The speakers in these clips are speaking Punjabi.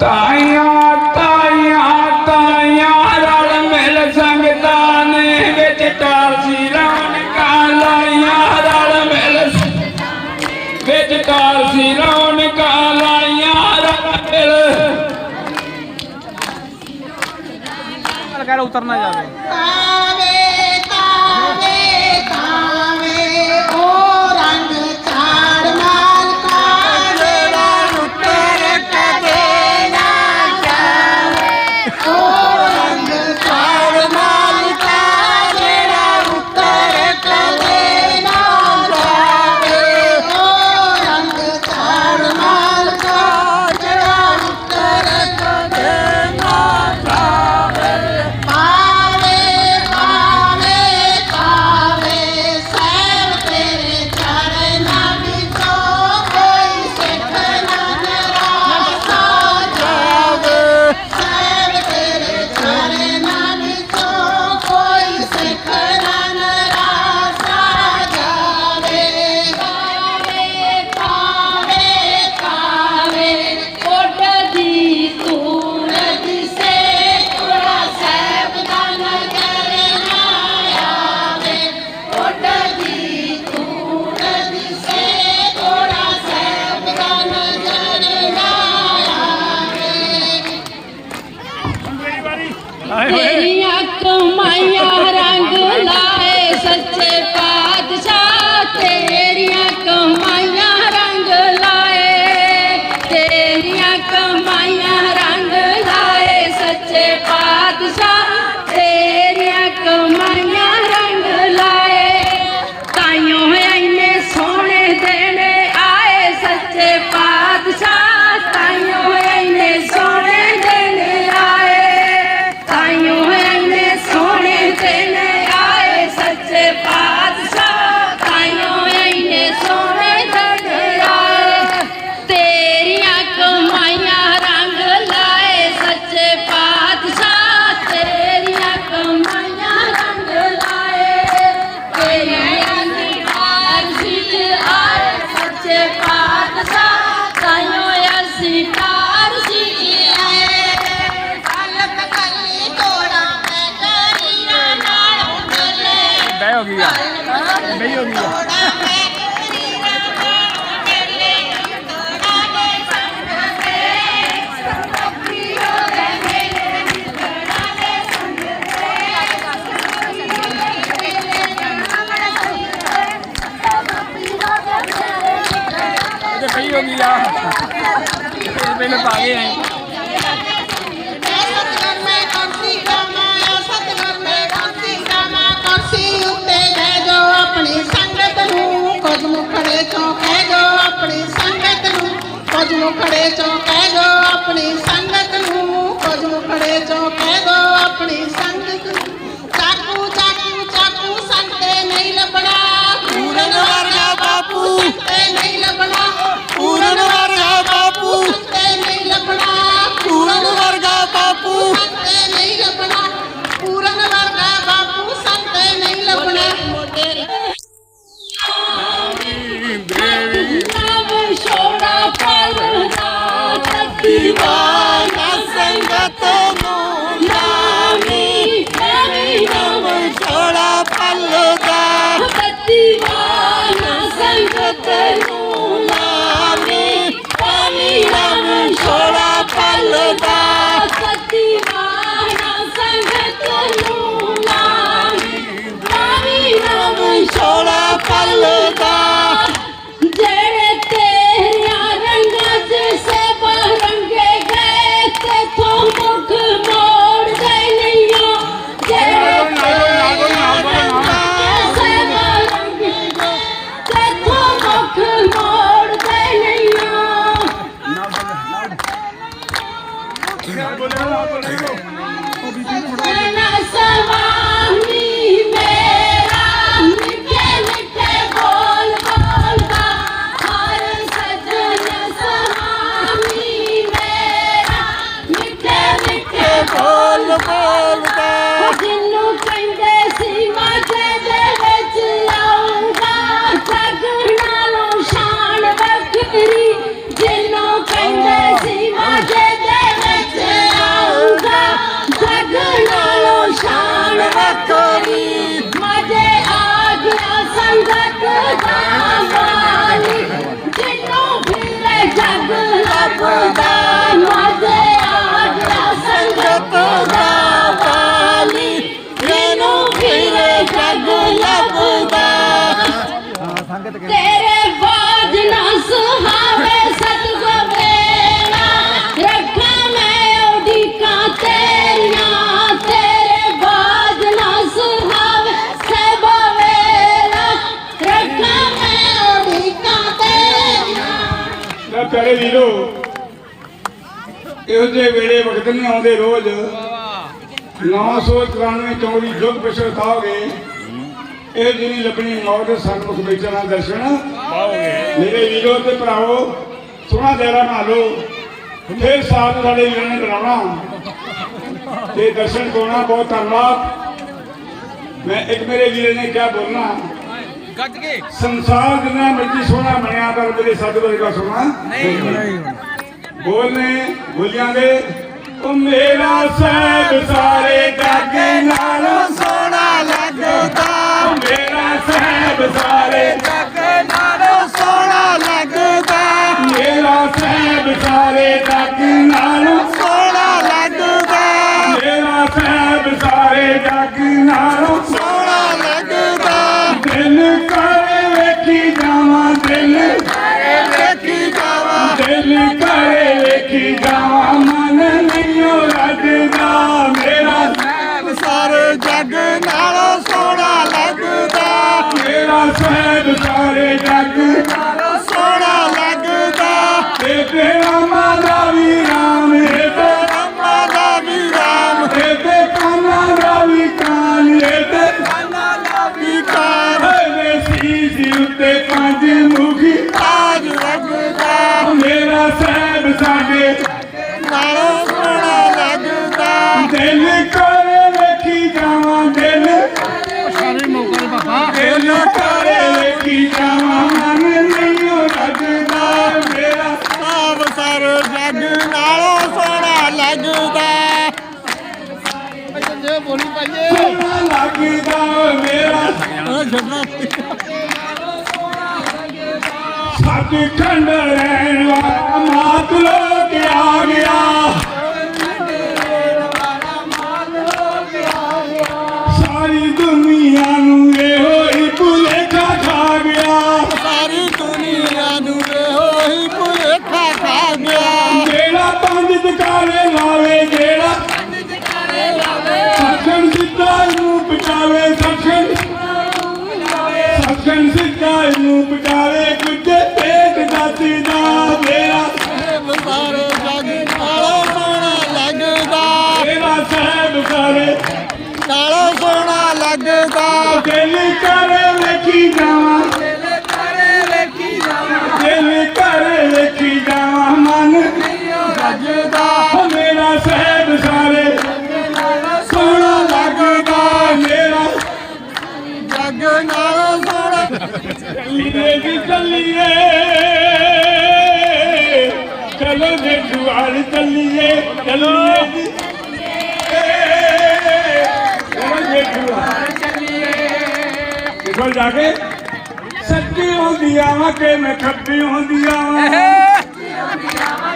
ਤਾਇਆ ਤਾਇਆ ਤਾਇਆ ਰਲ ਮਿਲ ਸੰਗਤਾਂ ਨੇ ਵਿੱਚ ਕਾਲਸੀ ਰੌਣ ਕਾਲਾਇਆ ਰਲ ਮਿਲ ਵਿੱਚ ਕਾਲਸੀ ਰੌਣ ਕਾਲਾਇਆ ਰਲ ਮਿਲ। ਕਰ, ਉਤਰਨਾ ਜਾਵੇ। कपड़े में भागे हैं ਕੁਝ ਮੁਖੜੇ ਚੋਂ ਕਹਿ ਦੋ, ਆਪਣੀ ਸੰਗਤ ਨੂੰ ਕੁਝ ਮੁਖੜੇ ਚੋਂ ਕਹਿ ਦੋ, ਆਪਣੀ ਸੰਗਤ ਨੂੰ। ਬੋਲੇ ਨਾ ਬੋਲੇ ਨਾ ਉਹ ਬੀਬੀ ਨੂੰ ਫੜਾ ਪਿਆਰੇ ਵੀਰੋ। ਇਹੋ ਜਿਹੇ ਵੇਲੇ ਵਕਤ ਨਹੀਂ ਆਉਂਦੇ ਰੋਜ਼। 994 ਚੌੜੀ ਜੁਗ ਪਿਛੇ ਖਾਓਗੇ ਇਹ ਜਿਹੜੀ ਲੱਭਣੀ ਮੌਤ ਸਨਮੁਖ ਵਿਚਾਰਾ ਦਰਸ਼ਨ। ਮੇਰੇ ਵੀਰੋ ਤੇ ਭਰਾਵੋ, ਸੋਹਣਾ ਦਾਇਰਾ ਬਣਾ ਲਓ। ਫੇਰ ਸਾਥ ਸਾਡੇ ਵੀਰਾਂ ਨੇ ਬਣਾਉਣਾ ਤੇ ਦਰਸ਼ਨ ਕੋਣਾ ਬਹੁਤ ਧੰਨਵਾਦ। ਮੈਂ ਇੱਕ ਮੇਰੇ ਵੀਰ ਨੇ ਕਿਹਾ, ਬੋਲਣਾ ਗੱਜ ਕੇ। ਸੰਸਾਰ ਜਿੰਨਾ ਮਰਜ਼ੀ ਸੋਹਣਾ ਬਣਿਆ ਪਰ ਮੇਰੇ ਸੱਤ ਵਰਗਾ ਸੋਹਣਾ ਨਹੀਂ ਬੋਲਨੇ ਬੋਲਿਆਂ ਦੇ ਉਹ ਮੇਰਾ ਸਹਿਬ ਸਾਰੇ ਜੱਗ ਨਾਲੋਂ ਸੋਹਣਾ ਲੱਗਦਾ। ਮੇਰਾ ਸਹਿਬ ਸਾਰੇ ਜੱਗ ਨਾਲੋਂ ਸੋਹਣਾ ਲੱਗਦਾ। ਮੇਰਾ ਸਹਿਬ ਸਾਰੇ ਜੱਗ ਸੱਚ ਖੰਡ ਰਹਿਣ ਵਾਲਾ ਮਾਤ ਲੋਕ ਆ ਗਿਆ। ਸਾਰੀ ਦੁਨੀਆ ਨੂੰ ਇਹੋ ਹੀ ਭੁਲੇਖਾ ਖਾ ਗਿਆ। ਸਾਰੀ ਦੁਨੀਆ ਨੂੰ ਹੋਈ ਭੁਲੇਖਾ ਖਾ ਗਿਆ। ਜਿਹੜਾ ਪੰਜ ਜਕਾਰੇ ਨਾਲੋਂ ਸੋਹਣਾ ਲੱਗਦਾ। ਦਿਲ ਕਰ ਵੇਖੀ ਜਾਵਾਂ। ਦਿਲ ਕਰ ਵੇਖੀ ਜਾਵਾਂ। ਮਨ ਲੱਗਦਾ ਮੇਰਾ ਸਹਿਬ ਸਾਰੇ। ਸੋਹਣਾ ਲੱਗਦਾ ਮੇਰਾ। ਜੱਗ ਨਾਲੋਂ ਸੋਹਣਾ। ਚੱਲੀਏ ਜੀ ਚੱਲੀਏ। ਚਲੋ ਦੇ ਜੁਆਲ ਚੱਲੀਏ। ਜੀ ਚਲੋ ਜਾ ਕੇ ਸੱਚੀ ਹੁੰਦੀਆਂ ਵਾ ਕਿ ਮੈਂ ਖੱਬੀ ਹੁੰਦੀਆਂ ਵਾ। ਸੱਚੀ ਹੁੰਦੀਆਂ ਵਾ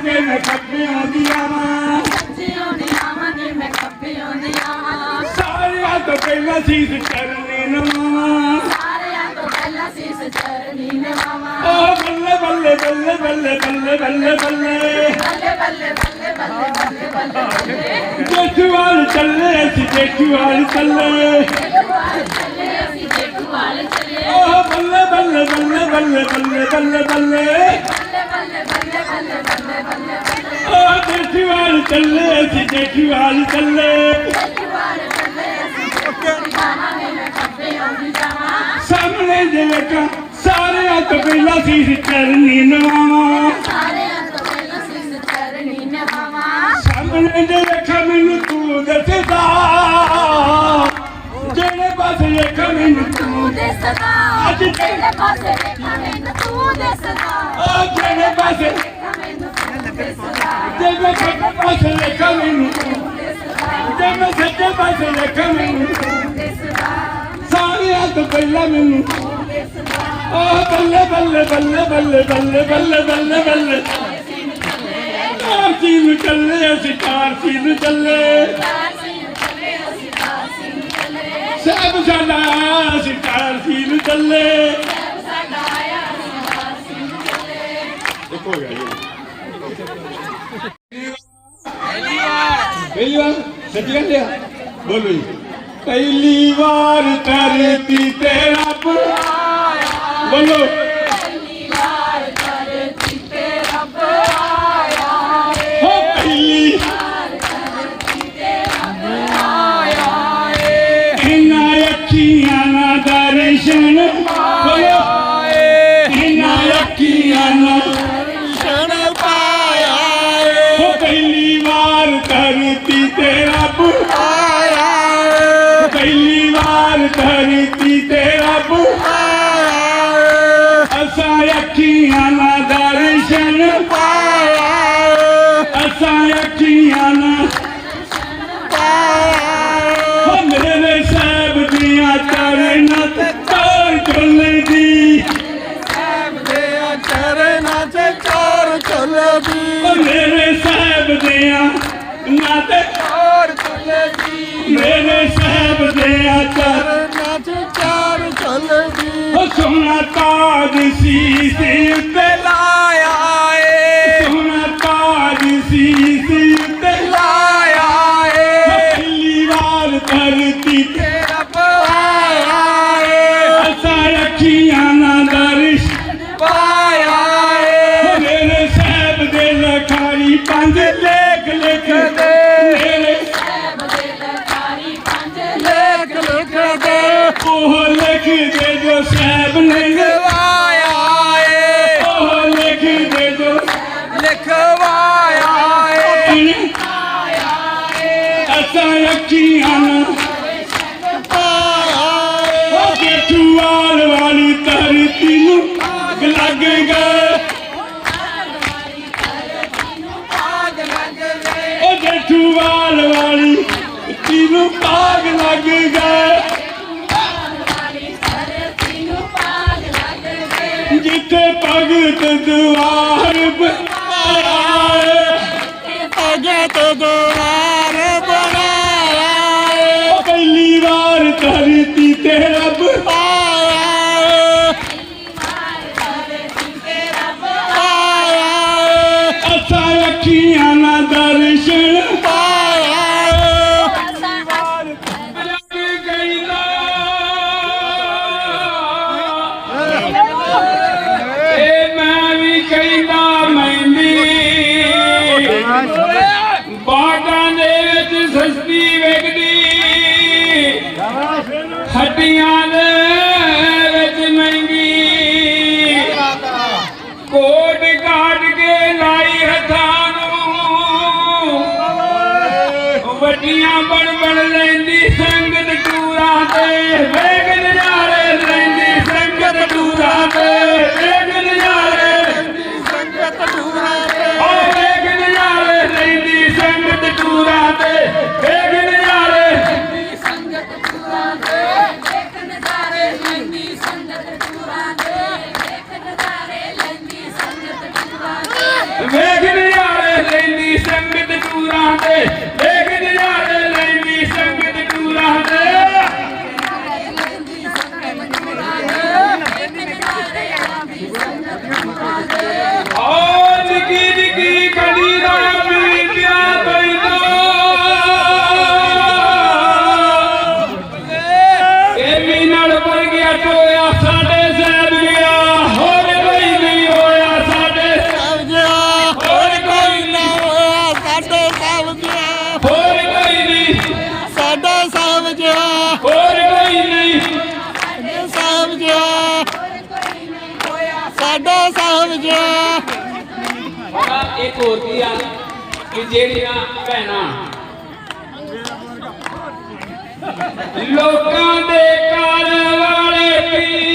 ਕਿ ਮੈਂ ਖੱਬੀ ਹੁੰਦੀਆਂ ਵਾ। ਸਾਰਿਆਂ ਤੋਂ ਪਹਿਲਾਂ ਸੀਸ ਚਰਨੀ ਨਵਾਂ। ਓ ਬੱਲੇ ਬੱਲੇ ਬੱਲੇ ਬੱਲੇ ਬੱਲੇ ਬੱਲੇ ਬੱਲੇ। ਜੇਠੂ ਵਾਲ ਚੱਲੇ ਅਸੀਂ ਜੇਠੂ ਵਾਲ ਚੱਲੇ। ਓਹ ਬੱਲੇ ਬੱਲੇ ਬੱਲੇ ਬੱਲੇ ਬੱਲੇ ਬੱਲੇ ਬੱਲੇ। ਓਹ ਜੇਠੂ ਵਾਲ ਚੱਲੇ ਅਸੀਂ ਜੇਠੂ ਵਾਲ ਚੱਲੇ। ਸਾਹਮਣੇ ਦੇ ਵੇਖਾਂ ਸਾਰਿਆਂ ਤੋਂ ਪਹਿਲਾਂ ਸੀ ਕਰਨੀ ਨਵਾਵਾ। ਸਾਹਮਣੇ ਜੇ ਵੇਖਾਂ ਮੈਨੂੰ ਤੂੰ ਦੱਸਦਾ। ਜਿਹੜੇ ਪਾਸੇ ਵੇਖਾਂ ਮੈਨੂੰ ਤੂੰ ਅੱਜ ਜਿਹੜੇ ਪਾਸੇ ਵੇਖਾਂ ਮੈਨੂੰ ਤੂੰ ਦੱਸਦਾ। ਓ ਜਿਹੜੇ ਪਾਸੇ ਜੇ ਮੈਂ ਸੱਜੇ ਪਾਸੇ ਵੇਖਾਂ ਮੈਨੂੰ ਤੂੰ ਜੇ ਮੈਂ ਸੱਜੇ ਪਾਸੇ ਵੇਖਾਂ ਮੈਨੂੰ ਸਾਰਿਆਂ ਤੋਂ ਪਹਿਲਾਂ ਮੈਨੂੰ ਓ ਬੱਲੇ ਬੱਲੇ ਬੱਲੇ ਬੱਲੇ ਬੱਲੇ ਬੱਲੇ ਬੱਲੇ ਬੱਲੇ ਨੂੰ ਚੱਲੇ ਅਸੀਂ ਕਾਰਸੀ ਨੂੰ ਚੱਲੇ। ਸਭ ਸਾਡਾ ਅਸੀਂ ਕਾਰਸੀ ਨੂੰ ਚੱਲੇ। ਦੇਖੋ ਗਿਆ ਪਹਿਲੀ ਵਾਰ। ਸੱਚੀ ਗੱਲ ਆ? ਬੋਲੋ ਜੀ। ਪਹਿਲੀ ਵਾਰ ਧਰਤੀ ਤੇ ਰੱਬ। ਬੋਲੋ। she's in bed. ਕੀ ਜੈ? ਜਿੱਥੇ ਭਗਤ ਦੁਆਰ ਬਣਾਇਆ ਭਗਤ ਦੁਆਰ ਬਣਾਇਆ ਪਹਿਲੀ ਵਾਰ ਧਰਤੀ ਤੇ ਰੱਬ ਆਇਆ ਅਸਾਂ ਅੱਖੀਆਂ ਵਿਜੇ ਇੱਕ ਹੋਰ ਕੀ ਆ ਕਿ ਜਿਹੜੀਆਂ ਭੈਣਾਂ ਲੋਕਾਂ ਦੇ ਘਰ ਵਾਲੇ ਪੀ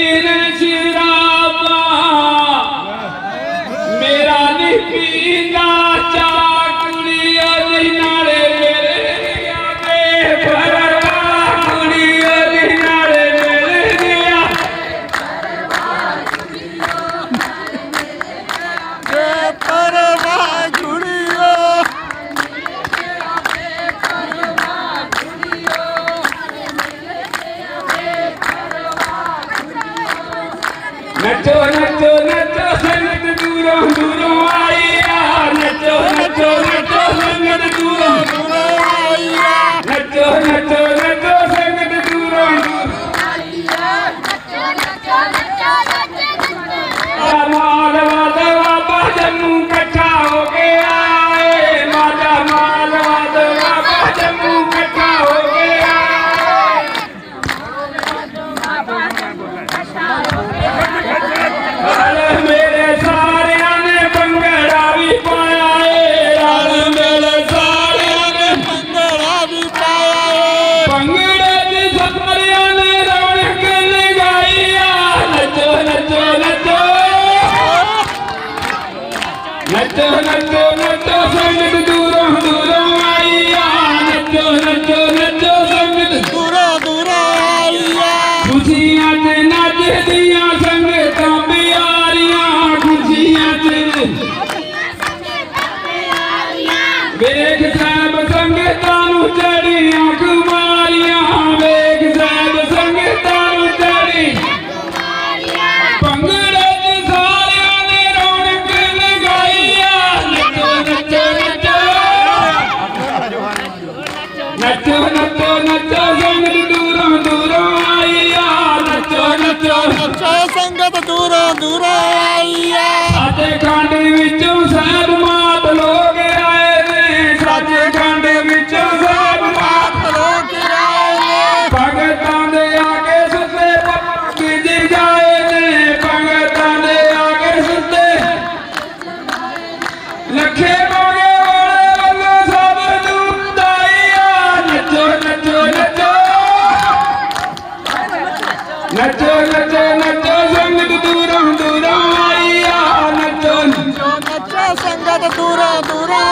ਦੂਰੋਂ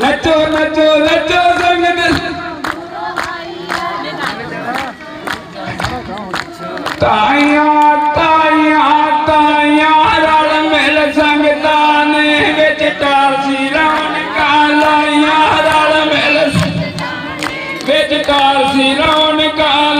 ਨੱਚੋ ਨੱਚੋ ਨੱਚੋ ਸੰਗਤ ਤਾਈਆਂ ਤਾਈਆਂ ਤਾਈਆਂ, ਰਲ ਮਿਲ ਸੰਗਤਾਂ ਨੇ ਵਿੱਚ ਕਾਲਸੀ ਰੌਣਕਾਂ ਲਾਈਆਂ। ਰਲ ਮਿਲ ਵਿੱਚ ਕਾਲਸੀ ਰੌਣਕਾਂ